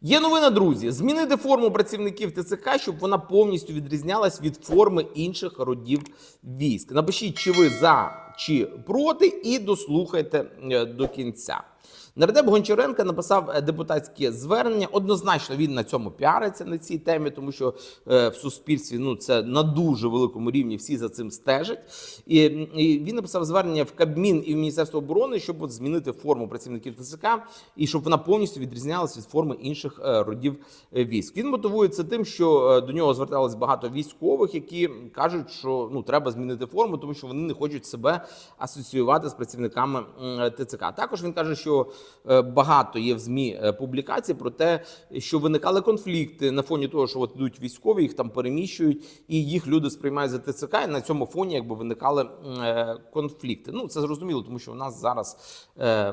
Є новина, друзі. Змінити форму працівників ТЦК, щоб вона повністю відрізнялась від форми інших родів військ. Напишіть, чи ви за чи проти, і дослухайте е, до кінця. Нардеп Гончаренко написав е, депутатське звернення. Однозначно він на цьому піариться на цій темі, тому що е, в суспільстві ну це на дуже великому рівні всі за цим стежать. І, і він написав звернення в Кабмін і в Міністерство оборони, щоб от змінити форму працівників ТЦК і щоб вона повністю відрізнялася від форми інших родів військ. Він мотивує це тим, що до нього зверталось багато військових, які кажуть, що ну треба змінити форму, тому що вони не хочуть себе асоціювати з працівниками ТЦК. Також він каже, що е, багато є в змі е, публікацій про те, що виникали конфлікти на фоні того, що от йдуть військові, їх там переміщують, і їх люди сприймають за ТЦК. І на цьому фоні якби виникали е, конфлікти. Ну це зрозуміло, тому що у нас зараз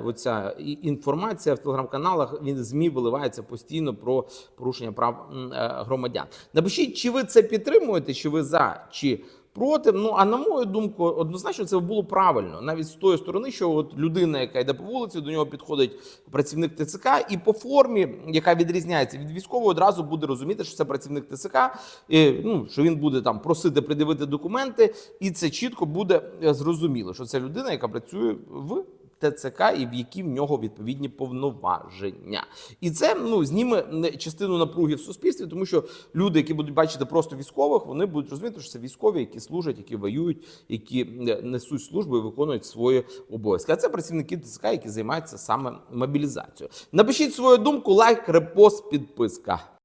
оця інформація в телеграм-каналах він змі виливається постійно про порушення прав громадян. Напишіть, чи ви це підтримуєте, чи ви за чи. Проти, ну а на мою думку, однозначно це було правильно, навіть з тої сторони, що от людина, яка йде по вулиці, до нього підходить працівник ТЦК, і по формі, яка відрізняється від військового, одразу буде розуміти, що це працівник ТЦК, і, ну що він буде там просити придивити документи, і це чітко буде е, зрозуміло, що це людина, яка працює в ТЦК і в які в нього відповідні повноваження, і це ну зніме частину напруги в суспільстві, тому що люди, які будуть бачити просто військових, вони будуть розуміти, що це військові, які служать, які воюють, які е, несуть службу і виконують свої обов'язки. А це працівники ТЦК, які займаються саме мобілізацією. Напишіть свою думку, лайк, репост, підписка.